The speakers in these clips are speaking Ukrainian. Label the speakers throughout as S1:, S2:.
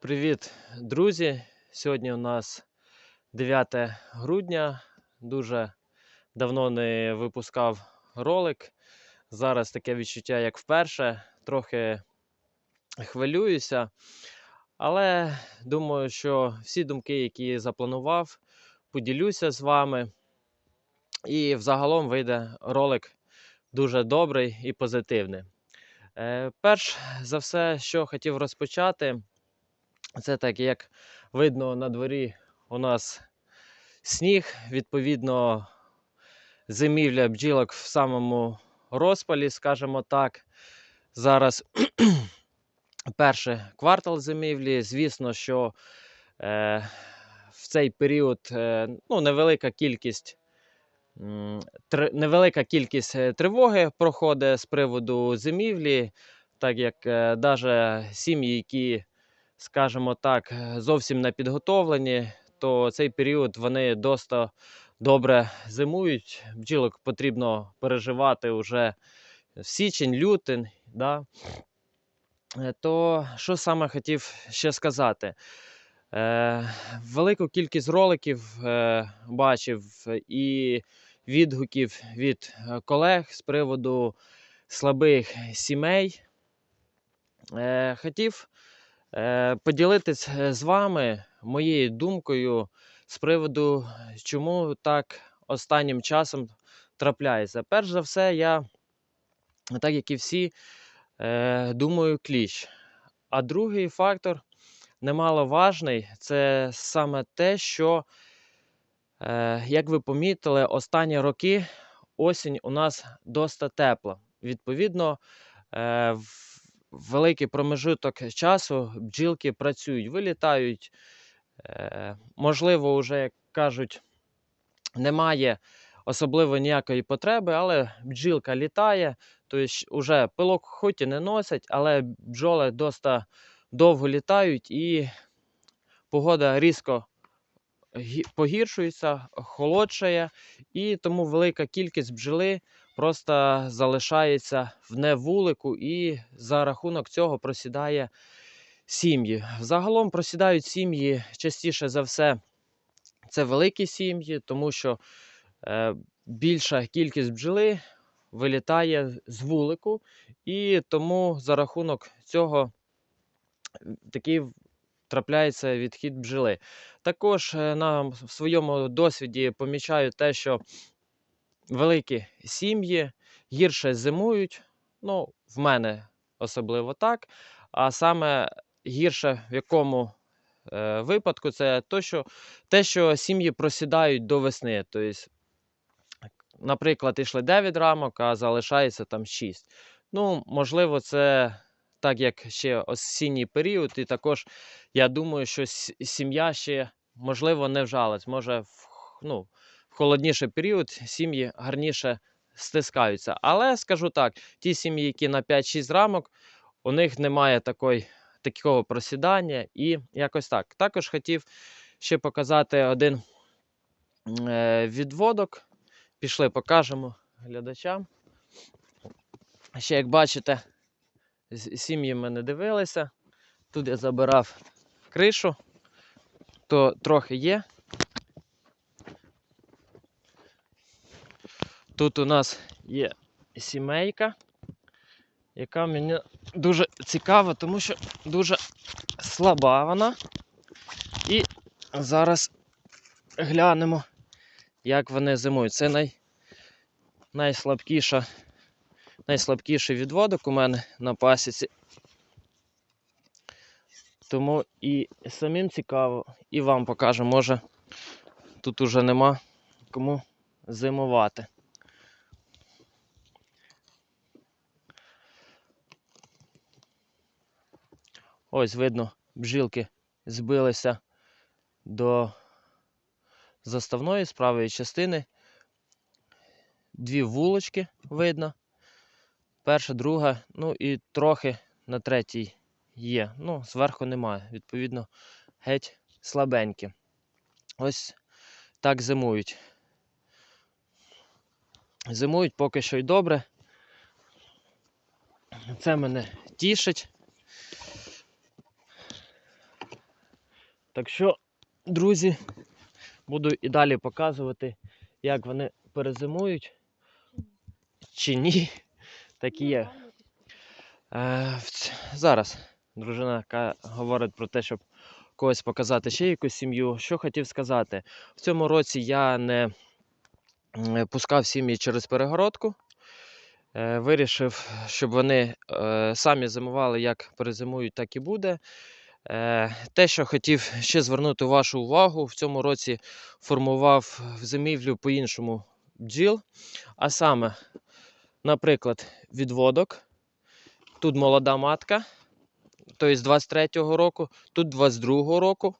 S1: Привіт, друзі! Сьогодні у нас 9 грудня. Дуже давно не випускав ролик. Зараз таке відчуття, як вперше. Трохи хвилююся. Але думаю, що всі думки, які запланував, поділюся з вами. І взагалом вийде ролик дуже добрий і позитивний. Е, перш за все, що хотів розпочати. Це так, як видно на дворі у нас сніг, відповідно, зимівля бджілок в самому розпалі, скажімо так. Зараз перший квартал зимівлі. Звісно, що е, в цей період е, ну, невелика кількість. тр- Невелика кількість е, тривоги проходить з приводу зимівлі, так як е, навіть сім'ї, які скажімо так, е, зовсім не підготовлені, то цей період вони досить добре зимують. Бджілок потрібно переживати вже в січень, лютень. Да? Е, То що саме хотів ще сказати? Е, велику кількість роликів е, бачив і відгуків від е, колег з приводу слабих сімей. Е, хотів поділитись е, з вами моєю думкою з приводу, чому так останнім часом трапляється. Перш за все, я, так як і всі, е, думаю, кліщ. А другий фактор немаловажний, це саме те, що, е, як ви помітили, останні роки осінь у нас досить тепла. Відповідно, е, в великий промежуток часу бджілки працюють, вилітають. Е, можливо, вже, як кажуть, немає особливо ніякої потреби, але бджілка літає, тобто вже пилок хоч і не носять, але бджоли досить довго літають і погода різко погіршується, холодшає, і тому велика кількість бджоли просто залишається в невулику і за рахунок цього просідає сім'ї. Загалом просідають сім'ї частіше за все. Це великі сім'ї, тому що е, більша кількість бджоли вилітає з вулику, і тому за рахунок цього такий трапляється відхід бджоли. Також е, на в своєму досвіді помічаю те, що великі сім'ї гірше зимують. Ну, в мене особливо так. А саме гірше в якому е, випадку, це то, що, те, що сім'ї просідають до весни. Тобто, наприклад, йшли 9 рамок, а залишається там 6. Ну, можливо, це так як ще осінній період, і також я думаю, що сім'я ще можливо не вжалась. Може, в, ну, в холодніший період сім'ї гарніше стискаються. Але скажу так: ті сім'ї, які на 5-6 рамок, у них немає такої, такого просідання і якось так. Також хотів ще показати один е, відводок. Пішли, покажемо глядачам. Ще як бачите, сім'ї мене дивилися. Тут я забирав кришу, то трохи є. Тут у нас є сімейка, яка мені дуже цікава, тому що дуже слаба вона. І зараз глянемо, як вони зимують. Це най... найслабкіша, найслабкіший відводок у мене на пасіці. Тому і самим цікаво, і вам покажу, може тут уже нема кому зимувати. Ось видно, бжилки збилися до заставної з правої частини. Дві вулочки видно. Перша, друга, ну і трохи на третій є. Ну, зверху немає. Відповідно, геть слабенькі. Ось так зимують. Зимують поки що й добре. Це мене тішить. Так що, друзі, буду і далі показувати, як вони перезимують чи ні. Так і є. Е, зараз дружина ка- говорить про те, щоб когось показати ще якусь сім'ю. Що хотів сказати? В цьому році я не пускав сім'ї через перегородку. Е, Вирішив, щоб вони е, самі зимували, як перезимують, так і буде. Е, Те, що хотів ще звернути вашу увагу, в цьому році формував в зимівлю по-іншому бджіл. А саме, наприклад, відводок. Тут молода матка, тобто з 23-го року, тут 22-го року,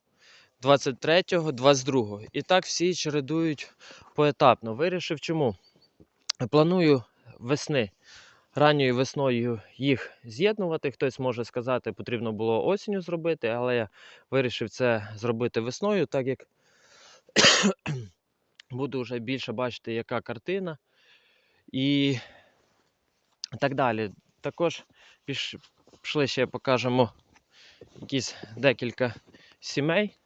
S1: 23-го, 22-го. І так всі чередують поетапно. Вирішив чому? Планую весни, ранньою весною їх з'єднувати. Хтось може сказати, потрібно було осінню зробити, але я вирішив це зробити весною, так як буду вже більше бачити, яка картина. І так далі. Також пішли ще покажемо якісь декілька сімей.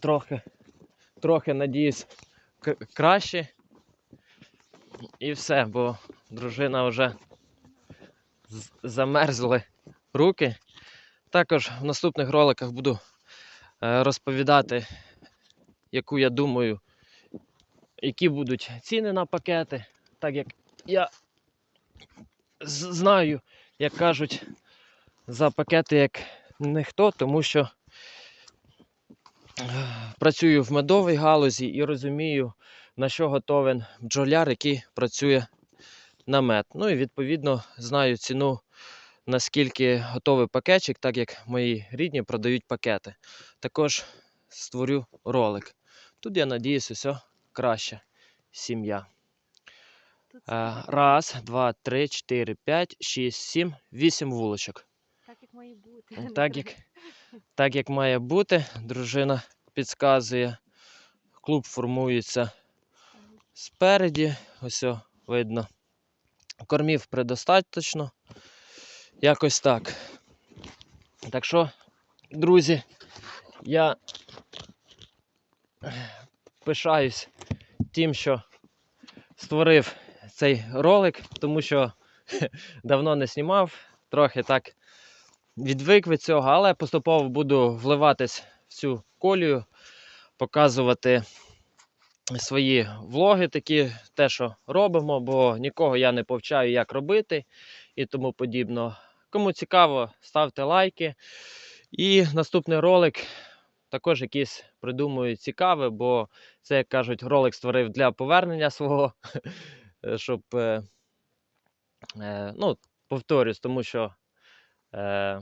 S1: Трохи, трохи надіюсь, краще. І все, бо дружина вже замерзли руки. Також в наступних роликах буду е, розповідати, яку я думаю, які будуть ціни на пакети, так як я знаю, як кажуть, за пакети як ніхто, тому що е, працюю в медовій галузі і розумію, на що готовен бджоляр, який працює на мед. Ну і відповідно знаю ціну, наскільки готовий пакетчик, так як мої рідні продають пакети. Також створю ролик. Тут я надіюся, все краще. Сім'я. Е, Раз, два, три, чотири, п'ять, шість, сім, вісім вулочок.
S2: Так як має бути.
S1: Так як, так як має бути, дружина підказує. Клуб формується спереді. Ось видно. Кормів предостаточно. Якось так. Так що, друзі, я пишаюсь тим, що створив цей ролик, тому що давно не знімав, трохи так відвик від цього, але поступово буду вливатись в цю колію, показувати свої влоги, такі, те, що робимо, бо нікого я не повчаю, як робити і тому подібно. Кому цікаво, ставте лайки. І наступний ролик також якийсь придумаю цікавий, бо це, як кажуть, ролик створив для повернення свого, щоб, е, е, ну, повторюсь, тому що е,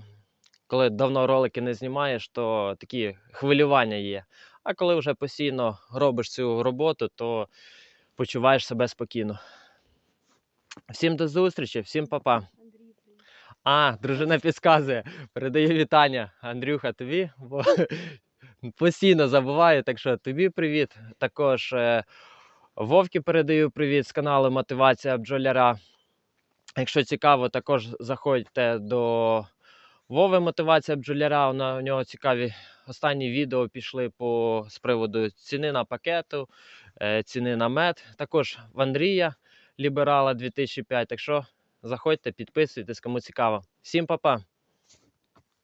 S1: коли давно ролики не знімаєш, то такі хвилювання є. А коли вже постійно робиш цю роботу, то почуваєш себе спокійно. Всім до зустрічі, всім па-па. А, дружина підказує. Передаю вітання, Андрюха, тобі, бо постійно забуваю. Так що тобі привіт. Також е, Вовки передаю привіт з каналу Мотивація бджоляра. Якщо цікаво, також заходьте до Вови Мотивація бджоляра. У нього цікаві останні відео пішли по, з приводу ціни на пакету, е, ціни на мед. Також в Андрія Ліберала 2005. Так що заходьте, підписуйтесь, кому цікаво. Всім па-па!